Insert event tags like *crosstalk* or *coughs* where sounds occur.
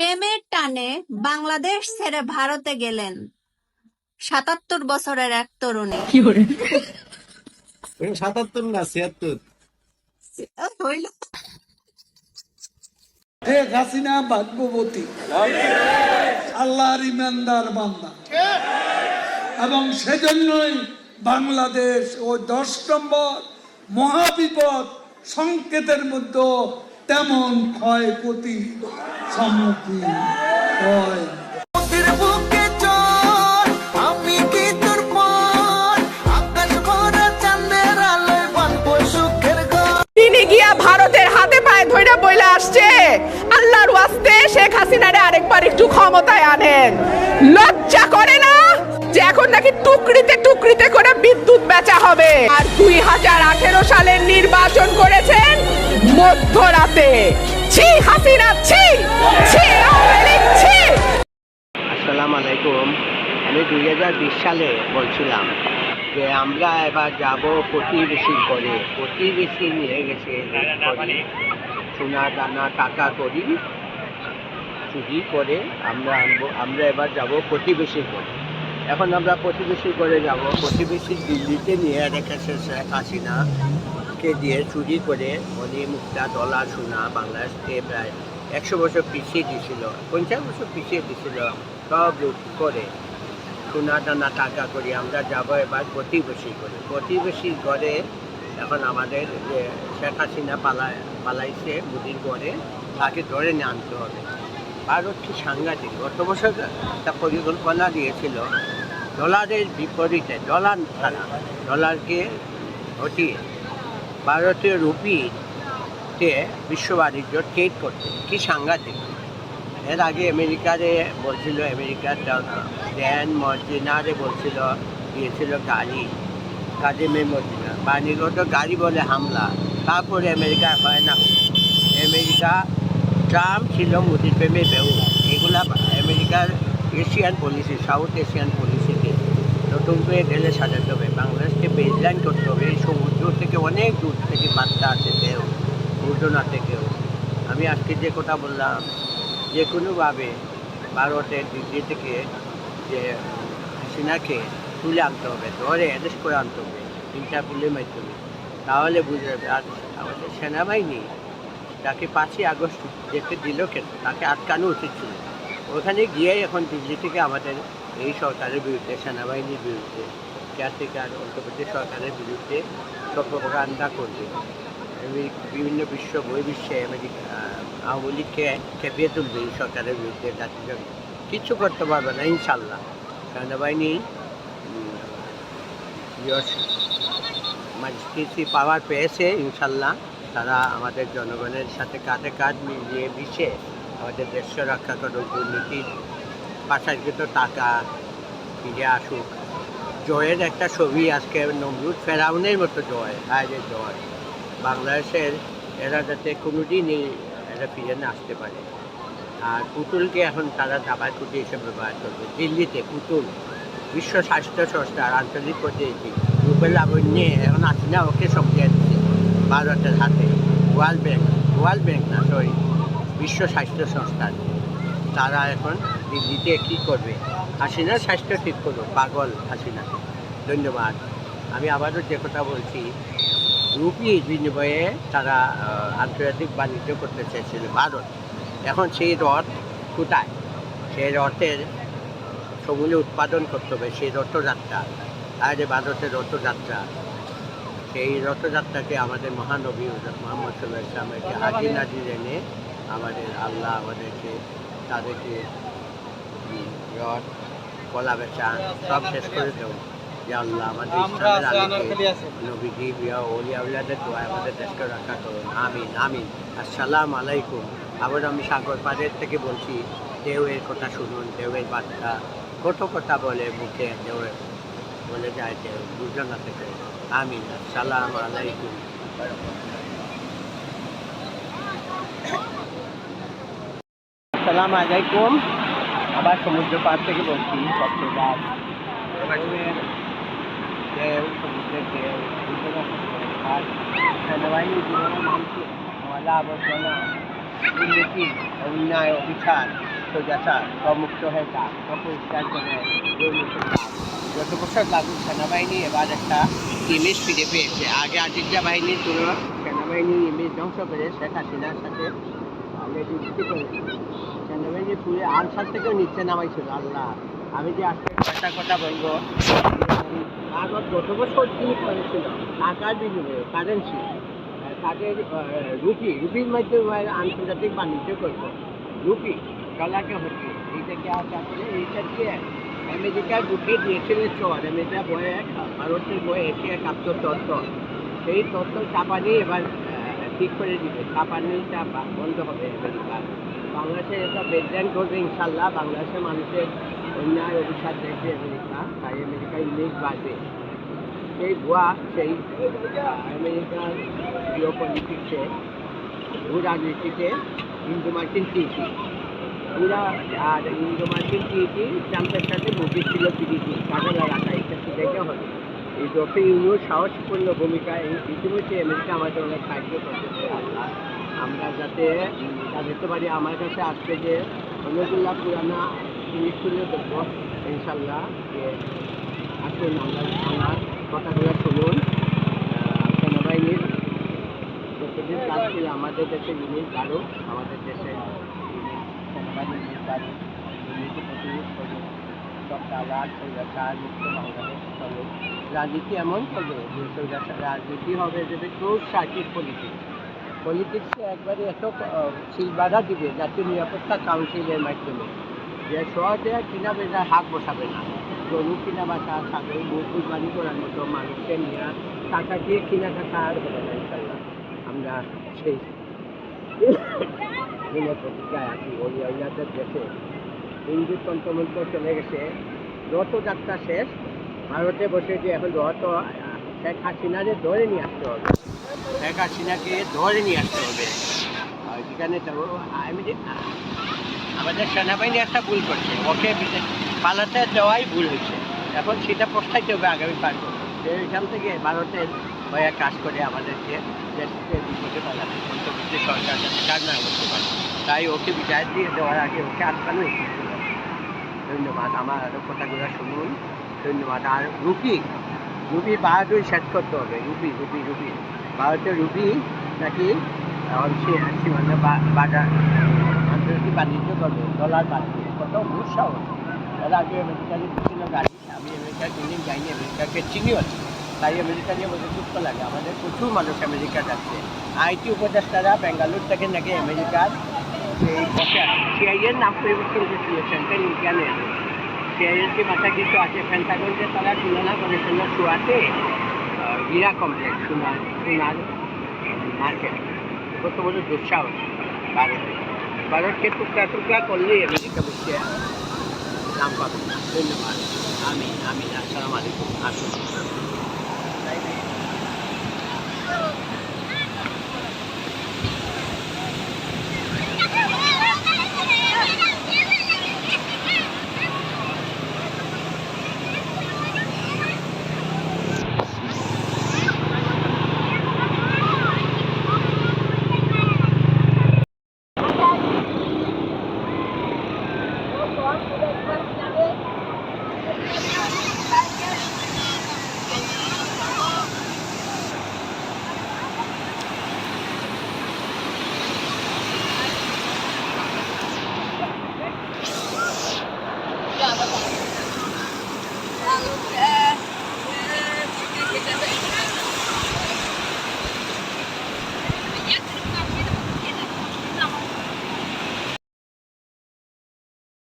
প্রেমের টানে বাংলাদেশ ছেড়ে ভারতে গেলেন। সাতাত্তর বছরের এক তরুণী। সাতাত্তর না ছিয়াত্তর। হইল। শেখ হাসিনা ভাগ্যবতী আল্লাহর ইমানদার বান্দা। এবং সেজন্যই বাংলাদেশ ও দশ নম্বর মহাবিপদ সংকেতের মধ্যে তেমন ক্ষয়ক্ষতি সম্মুখীন হয়। আসছে। আল্লাহর ওয়াস্তে শেখ হাসিনারে আরেকবার একটু ক্ষমতায় আনেন। লজ্জা করে না যে এখন নাকি টুকরিতে টুকরিতে করে বিদ্যুৎ বেচা হবে। আর দুই হাজার আঠেরো সালের নির্বাচন করেছেন মধ্যরাতে। ছি, হাসিনা, ছি ছি ছি। আসসালামু আলাইকুম। আমি দুই হাজার বিশ সালে বলছিলাম যে আমরা এবার যাব প্রতিবেশী করে প্রতিবেশী নিয়ে গেছে সোনা দানা টাকা করি, চুরি করে আমরা আনব, আমরা এবার যাব প্রতিবেশী করে এখন আমরা প্রতিবেশী করে যাব। প্রতিবেশী দিল্লিতে নিয়ে রেখেছে শেখ হাসিনা। কে দিয়ে চুরি করে মনি মুক্তা ডলার সোনা বাংলাদেশকে প্রায় একশো বছর পিছিয়ে দিয়েছিল, পঞ্চাশ বছর পিছিয়ে দিয়েছিল, সব লুট করে। সোনা দানা টাকা করি, আমরা যাব এবার প্রতিবেশী করে। প্রতিবেশী করে এখন আমাদের যে শেখ হাসিনা পালায় পালাইছে মুদির করে তাকে ধরে নিয়ে আনতে হবে। ভারত কি সাংঘাতিক, গত বছর একটা পরিকল্পনা দিয়েছিল ডলারের বিপরীতে ডলার ছাড়া ডলারকে হটিয়ে ভারতীয় রুপিতে বিশ্ব বাণিজ্য ট্রেড করতে। কি সাংঘাতিক। এর আগে আমেরিকারে বলছিল, আমেরিকার ড্যান মর্জিনারে বলছিল, দিয়েছিল গাড়ি। কাজেমে মর্জিনা। বাণীগত গাড়ি বলে হামলা। তারপরে আমেরিকা হয় না। আমেরিকা ট্রাম্প ছিল মোদির প্রেমে বেউ এগুলা আমেরিকার এশিয়ান পলিসি সাউথ এশিয়ান পলিসিকে করে ঢেলে সাজাতে হবে। বাংলাদেশকে বেজলাইন করতে হবে। এই সমুদ্র থেকে অনেক দূর থেকে বার্তা আছে ঢেউ উর্দনা থেকেও। আমি আজকে যে কথা বললাম যে কোনোভাবে ভারতের দিল্লি থেকে যে হাসিনাকে তুলে আনতে হবে, ধরে অ্যারেস্ট করে আনতে হবে ইন্টারপুলের মাধ্যমে, তাহলে বুঝে যাবে আর আমাদের সেনাবাহিনী তাকে পাঁচই আগস্ট যেতে দিল কেন? তাকে আটকানো উচিত ছিল। ওখানে গিয়ে এখন দিল্লি থেকে আমাদের এই সরকারের বিরুদ্ধে, সেনাবাহিনীর বিরুদ্ধে, কেয়ারটেকার অন্তর্বর্তী সরকারের বিরুদ্ধে প্রপাগান্ডা করবে। বিভিন্ন বিশ্ব বহির্বিশ্বে আমেরিকা, আওয়ামী লীগকে খেপিয়ে তুলবে এই সরকারের বিরুদ্ধে জাতিসংঘ কিচ্ছু করতে পারবে না ইনশাল্লাহ সেনাবাহিনী ম্যাজিস্ট্রেসি পাওয়ার পেয়েছে ইনশাল্লাহ তারা আমাদের জনগণের সাথে কাঁধে কাঁধ মিলিয়ে মিশে আমাদের দেশকে রক্ষা করুক দুর্নীতির পাশাকৃত টাকা ফিরে আসুক। জয়ের একটা ছবি আজকে নমরুদ ফেরাউনের মতো জয় আজের জয়। বাংলাদেশের এরা যাতে কোনোদিনই এরা ফিরে না আসতে পারে। আর পুতুলকে এখন তারা দাবায় কুটি হিসেবে ব্যবহার করবে। দিল্লিতে পুতুল, বিশ্ব স্বাস্থ্য সংস্থার আঞ্চলিক প্রতিনিধি রুবেল লাবণ্যে এখন আসি না ওকে দিয়ে দিচ্ছে ভারতের হাতে। ওয়ার্ল্ড ব্যাংক ওয়ার্ল্ড ব্যাংক না সরি বিশ্ব স্বাস্থ্য সংস্থার। তারা এখন দিল্লিতে কী করবে? হাসিনার স্বাস্থ্য ঠিক করব পাগল হাসিনা। ধন্যবাদ। আমি আবারও যে কথা বলছি, রুপি বিনিময়ে তারা আন্তর্জাতিক বাণিজ্য করতে চেয়েছিল ভারত। এখন সেই রথ কোথায়? সেই রথের সমূলে উৎপাদন করতে হবে, সেই রথযাত্রা। আর যে ভারতের রথযাত্রা। সেই রথযাত্রাকে আমাদের মহানবী মোহাম্মদ সাল্লাহ ইসলামকে হাজির নাজির এনে আমাদের আল্লাহ আমাদেরকে তাদেরকে রথ কলা বেচা সব শেষ করে দেব। যে আল্লাহ আমাদের ইসলামের আলীকে নবীজি বিয়া ওলি আউলিয়াদের দোয়া আমাদের দেশকে রক্ষা করুন। আমিন আমিন। আসসালাম আলাইকুম। আবার আমি সাগর পাড়ের থেকে বলছি ঢেউয়ের কথা শুনুন ঢেউয়ের বার্তা কত কথা বলে মুখে ঢেউয়ের বলে যায় ঢেউ বুঝলো না থেকে। আমিন আসসালাম আলাইকুম। আসসালাম আলাইকুম। আবার সমুদ্র পার থেকে বলছি ঢেউয়ের ঢেউ সমুদ্রের ঢেউ আর সেনাবাহিনী জীবনে মানুষের ময়লা আবর্জনা দুর্নীতি অন্যায় অবিচার স্বৈরাচার মুক্ত হয়ে যাক পরিষ্কার করে। গত বছর লাগুক সেনাবাহিনী এবার একটা ইমেজ ফিরে পেয়েছে। আগে আজিজা বাহিনীর তুলনা সেনাবাহিনীর ইমেজ ধ্বংস করে শেখ হাসিনার সাথে করেছিল সেনাবাহিনী পুরে আনসার নামাইছিল আল্লাহ। আমি যে আজকে কয়টা কথা বলব? আগত গত বছর কি করেছিল টাকার বিনিময়ে কারেন্সি তাদের রুপি রুপির মাধ্যমে আন্তর্জাতিক বাণিজ্য করব রুপি ডলারকে হচ্ছে। এইটাকে আশা করে এইটা দিয়ে আমেরিকার রুপি দিয়েছিল চর। আমেরিকা বয়ে ভারতের বয়ে এশিয়া প্রাপ্ত তত্ত্ব। সেই তত্ত্ব চাপানি এবার আহ, ঠিক করে দিবে। চাপানিটা বা- বন্ধ হবে আমেরিকা। বাংলাদেশে এটা বেদজ্ঞান করবে ইনশাল্লাহ। বাংলাদেশের মানুষের অন্যায় অভিশাপ দেখবে আমেরিকা। তাই আমেরিকার ইমেজ বাড়বে। সেই ভুয়া, সেই আমেরিকার জিও পলিটিক্সে ভূ রাজনীতিতে ইন্দো মার্কিন ট্রিটি পুরা, আর ইন্দো মার্কিন ট্রিটি ট্রাম্পের সাথে মুভি ছিল পিডিপি কাজে লাগাটা এটা তো দেখে হবে এই ডক্টর ইউনিও সাহসপূর্ণ ভূমিকা ইতিমধ্যে আমেরিকা আমাদের অনেক সাহায্য করতেছে আমরা যাতে জানতে পারি, আমার কাছে আজকে যে অনেকগুলা পুরানা জিনিসগুলো দেখব ইনশাল্লাহ যে আসুন আমরা আমার কথাগুলো শুনুন। সেনাবাহিনীর যতদিন কাজ ছিল আমাদের দেশে ইউনিট আরও আমাদের দেশে সেনাবাহিনীর ইউনিট আরও দুর্নীতি প্রতিরোধ করবে রাজনীতি এমন করবে যে রাজনীতি হবে যে ক্লোজ সার্কিট পলিটিক্স পলিটিক্সে একবারে এত সিল বাধা দিবে, জাতীয় নিরাপত্তা কাউন্সিলের মাধ্যমে। যে সহজে কিনা বেচা হাত বসাবে না। গরু কিনা বাসা ছাগল মুখ কুরবানি করার মতো মানুষকে নিয়ে টাকা দিয়ে কিনা টাকা আর হবে না ইনশাল্লাহ আমরা সেই *coughs* দিনের আছি। ওই দেশে হিন্দু তন্ত্রমন্ত্র চলে গেছে। রথযাত্রা শেষ। ভারতে বসে যে এখন রথ শেখ হাসিনারে ধরে নিয়ে আসতে হবে। শেখ হাসিনাকে ধরে নিয়ে আসতে হবে। যেখানে আমি আমাদের সেনাবাহিনী একটা ভুল করছে। ওকে পালাতে দেওয়াই ভুল হয়েছে। এখন সেটা প্রস্তাইতে হবে আগামী পাঁচ বছর। সে এখান থেকে ভারতের হয়ে কাজ করে আমাদেরকে দেশকে বিপদে পালাতে। সরকার কাজ না করতে পারে। তাই ওকে বিদায় দিয়ে দেওয়ার আগে ওকে আটকানো উচিত। ধন্যবাদ, আমার আরও কথাগুলো শুনুন। ধন্যবাদ। আর রুপি রুপি বাহাদুর শেষ করতে হবে। রুপি রুপি রুপি ভারতের রুপি নাকি সীমান্ত বাজার আন্তর্জাতিক বাণিজ্য করবে, ডলার বাড়বে কত দুঃসাহস এর আগে আমেরিকানে ছিল গাড়ি আমি আমেরিকা কোনদিন যাইনি, আমেরিকাকে চিনিও। তাই আমেরিকা নিয়ে বলতে দুঃখ লাগে। আমাদের প্রচুর মানুষ আমেরিকা যাচ্ছে। আইটি উপদেষ্টারা বেঙ্গালুর থেকে নাকি আমেরিকার সেই সিআইএর নাম পরিবর্তন করছিল সেন্ট্রাল ইন্ডিয়ান এয়ারলাইন্স সিআইএর যে মাথা কিছু আছে ফ্যান্টাগনকে তারা তুলনা করেছিল আহ, হীরা কমপ্লেক্স সোনার সোনার মার্কেট কত বড় দুঃসাহস ভারতে। ভারতকে টুকরা টুকরা করলেই আমেরিকা বুঝতে নাম পাবে। ধন্যবাদ। আমি আমি আসসালামু আলাইকুম। আসুন।